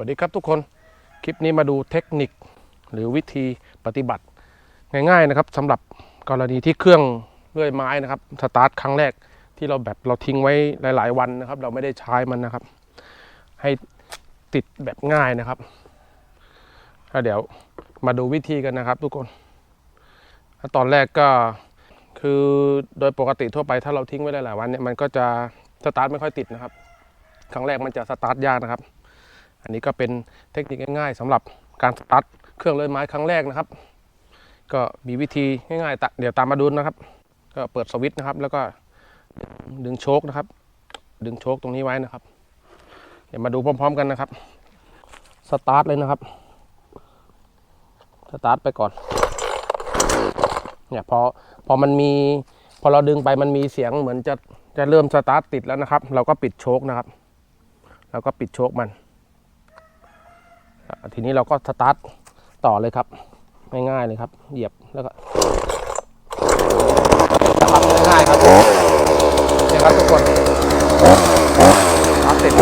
วัสดีครับทุกคน คลิปนี้มาดูเทคนิคหรือวิธีปฏิบัติ ง่ายๆนะครับสำหรับกรณีที่เครื่องเลื่อยไม้นะครับสตาร์ทครั้งแรกที่เราแบบเราทิ้งไว้หลาย ๆ วันนะครับ เราไม่ได้ใช้มันนะครับ ให้ติดแบบง่ายนะครับแล้วเดี๋ยวมาดูวิธีกันนะครับ ทุกคนตอนแรกก็คือโดยปกติทั่วไปถ้าเราทิ้งไว้หลายๆวันเนี่ยมันก็จะสตาร์ทไม่ค่อยติดนะครับ ครั้งแรกมันจะสตาร์ทยากนะครับ อันนี้ก็เป็นเทคนิคง่ายๆสำหรับการสตาร์ทเครื่องเลื่อยไม้ครั้งแรกนะครับ ก็มีวิธีง่ายๆ เดี๋ยวตามมาดูนะครับ ก็เปิดสวิตช์นะครับ แล้วก็ดึงโชคนะครับ ดึงโชคตรงนี้ไว้นะครับ เดี๋ยวมาดูพร้อม ๆ กันนะครับสตาร์ทเลยนะครับสตาร์ทไปก่อนเนี่ยพอพอมันมีพอเราดึงไปมันมีเสียงเหมือนจะจะเริ่มสตาร์ทติดแล้วนะครับ เราก็ปิดโชคนะครับ เราก็ปิดโชคมัน ทีนี้เราก็สตาร์ทต่อเลยครับ ง่ายๆเลยครับ เหยียบแล้วก็นะครับง่ายๆครับเนี่ยครับทุกคนร์ทติด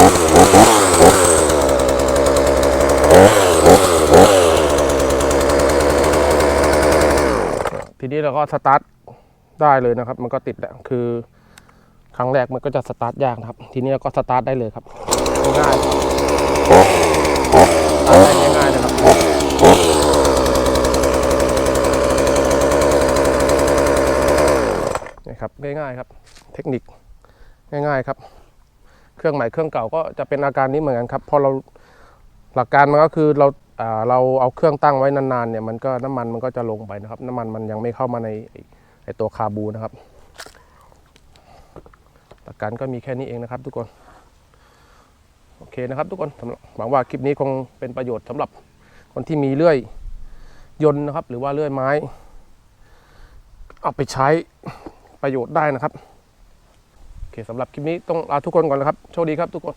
ทีนี้เราก็สตาร์ทได้เลยนะครับ มันก็ติดแหล้วคือ ครั้งแรกมันก็จะสตาร์ทยากนะครับ ทีนี้เราก็สตาร์ทได้เลยครับง่ายๆสตาร์ทได้ง่ายๆนะครับนี่ครับ ง่ายๆครับ เทคนิคง่าย ๆครับ เครื่องใหม่เครื่องเก่าก็จะเป็นอาการนี้เหมือนกันครับพอเราหลักการมันก็คือเราเราเอาเครื่องตั้งไว้นานๆเนี่ยมันก็น้ำมันมันก็จะลงไปนะครับ น้ำมันมันยังไม่เข้ามาในไอตัวคาบูนะครับ หลักการก็มีแค่นี้เองนะครับ ทุกคนโอเคนะครับทุกคนหวังว่าคลิปนี้คงเป็นประโยชน์สำหรับคนที่มีเลื่อยยนต์นะครับ หรือว่าเลื่อยไม้ เอาไปใช้ ประโยชน์ได้นะครับโอเคสำหรับคลิปนี้ต้องลาทุกคนก่อนนะครับโชคดีครับทุกคน